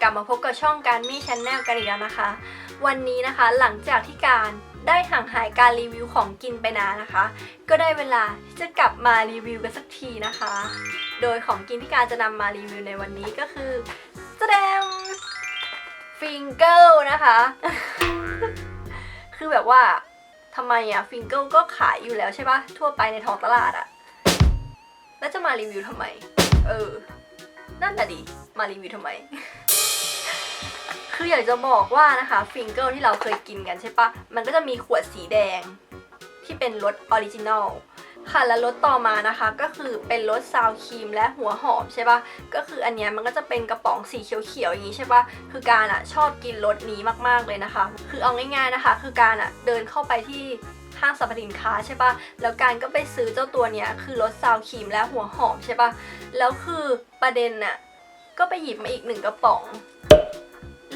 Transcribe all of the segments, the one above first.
กลับมาพบกับช่องการมี่ชนแนลกันอีกแล้วนะคะ วันนี้นะคะหลังจากที่การได้ห่างหายการรีวิวของกินไปนานนะคะ ก็ได้เวลาที่จะกลับมารีวิวกันสักทีนะคะ โดยของกินที่การจะนำมารีวิวในวันนี้ก็คือแสดงฟิงเกิลนะคะ คือแบบว่าทำไมอะฟิงเกิลก็ขายอยู่แล้วใช่ปะทั่วไปในท้องตลาดอะแล้วจะมารีวิวทำไม เออ นั่นแหละดิ มารีวิวทำไม คืออยากจะบอกว่านะคะฟิงเกิลที่เราเคยกินกันใช่ปะมันก็จะมีขวดสีแดง ที่เป็นรสออริจินอลค่ะแล้วรสต่อมานะคะก็คือเป็นรสซาวครีมและหัวหอมใช่ปะก็คืออันเนี้ยมันก็จะเป็นกระป๋องสีเขียวๆอย่างนี้ใช่ปะคือการอะชอบกินรสนี้มากๆเลยนะคะ คือเอาง่ายๆนะคะ คือการอะเดินเข้าไปที่ห้างสรรพสินค้าใช่ปะแล้วการก็ไปซื้อเจ้าตัวเนี้ยคือรสซาวครีมและหัวหอมใช่ปะแล้วคือประเด็นน่ะก็ไปหยิบมาอีกหนึ่งกระป๋อง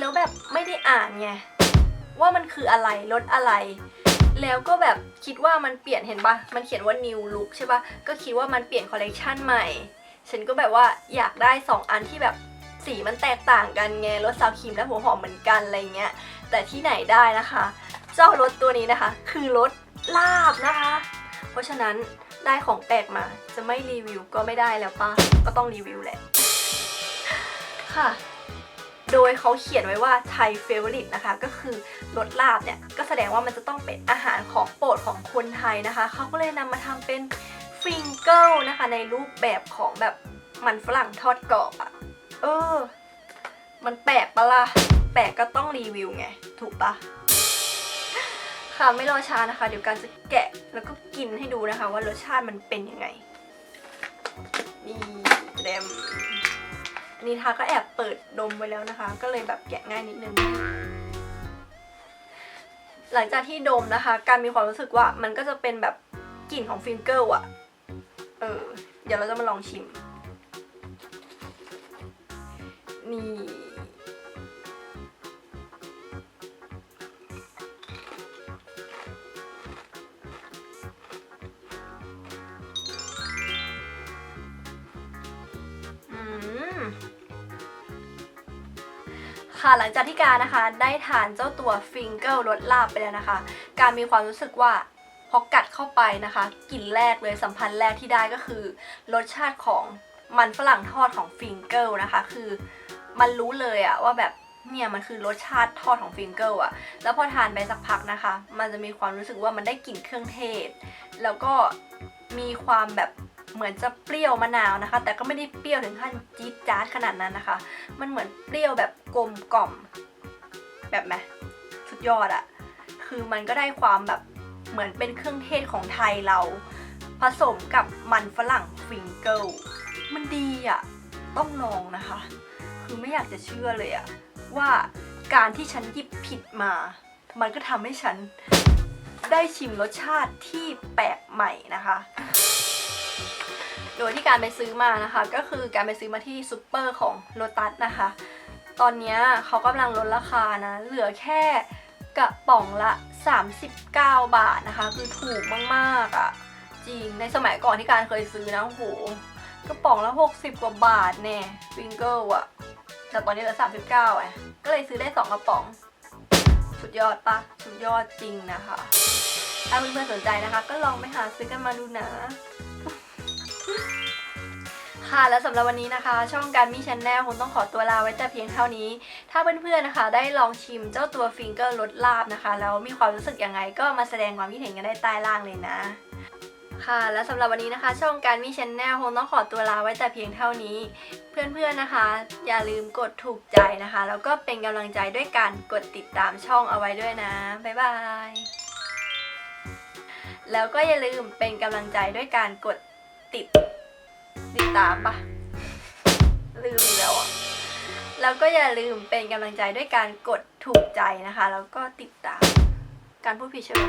แล้วแบบไม่ได้อ่านไงว่ามันคืออะไรรสอะไร แล้วก็แบบคิดว่ามันเปลี่ยนเห็นปะมันเขียนว่า new look ใช่ปะก็คิดว่ามันเปลี่ยนคอลเลกชันใหม่ ฉันก็แบบว่าอยากได้ 2 อันที่แบบสีมันแตกต่างกันไงรสซาวครีมและหัวหอมเหมือนกันอะไรเงี้ย แต่ที่ไหนได้นะคะ เจ้ารสตัวนี้นะคะ คือรสลาบนะคะ เพราะฉะนั้นได้ของแปลกมาจะไม่รีวิวก็ไม่ได้แล้วป้าก็ต้องรีวิวแหละค่ะ โดยเขาเขียนไว้ว่าไทยเฟเวอริตนะคะ ก็คือรสลาบเนี่ย ก็แสดงว่ามันจะต้องเป็นอาหารของโปรดของคนไทยนะคะ เขาก็เลยนำมาทำเป็นฟิงเกิลนะคะ ในรูปแบบของแบบมันฝรั่งทอดกรอบอะเออ มันแปลกปะล่ะ แปลกก็ต้องรีวิวไง ถูกปะค่ะไม่รอช้านะคะ เดี๋ยวการจะแกะแล้วก็กินให้ดูนะคะ ว่ารสชาติมันเป็นยังไงนี่เดม นี้ทาก็แอบเปิดดมไว้แล้วนะคะ ก็เลยแบบแกะง่ายนิดนึง หลังจากที่ดมนะคะ การมีความรู้สึกว่ามันก็จะเป็นแบบกลิ่นของฟิงเกิลอะเออ เดี๋ยวเราจะมาลองชิม นี่ ค่ะหลังจากที่การนะคะได้ทานเจ้าตัวฟิงเกิลรสลาบไปแล้วนะคะ การมีความรู้สึกว่าพอกัดเข้าไปนะคะกลิ่นแรกเลยสัมพันธ์แรกที่ได้ก็คือ รสชาติของมันฝรั่งทอดของฟิงเกิลนะคะ คือมันรู้เลยอะว่าแบบเนี่ยมันคือรสชาติทอดของฟิงเกิลอะแล้วพอทานไปสักพักนะคะ มันจะมีความรู้สึกว่ามันได้กลิ่นเครื่องเทศ แล้วก็มีความแบบ เหมือนจะเปรี้ยวมะนาวนะคะ แต่ก็ไม่ได้เปรี้ยวถึงขั้นจี๊ดจ๊าดขนาดนั้นนะคะ มันเหมือนเปรี้ยวแบบกลมกล่อม แบบไหมสุดยอดอะคือมันก็ได้ความแบบเหมือนเป็นเครื่องเทศของไทยเรา ผสมกับมันฝรั่งฟิงเกิลมันดีอะต้องลองนะคะ คือไม่อยากจะเชื่อเลยอะว่าการที่ฉันหยิบผิดมา มันก็ทำให้ฉันได้ชิมรสชาติที่แปลกใหม่นะคะ โดยที่การไปซื้อมานะคะ ก็คือการไปซื้อมาที่ซูเปอร์ของโ o ตัสนะคะ ตอนนี้เขากำลังลดราคานะ เหลือแค่กระป๋องละ 39 บาทนะคะ คือถูกมากๆอะ่ะ จริง ในสมัยก่อนที่การเคยซื้อนะโหกระป๋องละ 60 กว่าบาทแน่ฟิงเกิลอะแต่ตอนนี้เหลือ 39อะก็เลยซื้อได้ 2 กระป๋อง สุดยอดปะสุดยอดจริงนะคะ ถ้าเพื่อนๆสนใจนะคะ ก็ลองไปหาซื้อกันมาดูนะ ค่ะและสำหรับวันนี้นะคะ ช่องการมีชแนลคงต้องขอตัวลาไว้แต่เพียงเท่านี้ ถ้าเพื่อนๆนะคะ ได้ลองชิมเจ้าตัวฟิงเกอร์รสลาบนะคะ แล้วมีความรู้สึกยังไงก็มาแสดงความคิดเห็นกันได้ใต้ล่างเลยนะ ค่ะ และสำหรับวันนี้นะคะ ช่องการมีชแนลคงต้องขอตัวลาไว้แต่เพียงเท่านี้ เพื่อนๆนะคะ อย่าลืมกดถูกใจนะคะ แล้วก็เป็นกำลังใจด้วยการกดติดตามช่องเอาไว้ด้วยนะบ๊ายบายแล้วก็อย่าลืมเป็นกำลังใจด้วยการกด ติด ติดตามปะลืมแล้วอะ แล้วก็อย่าลืมเป็นกำลังใจด้วยการกดถูกใจนะคะ แล้วก็ติดตามการพูดผิดใช่ไหม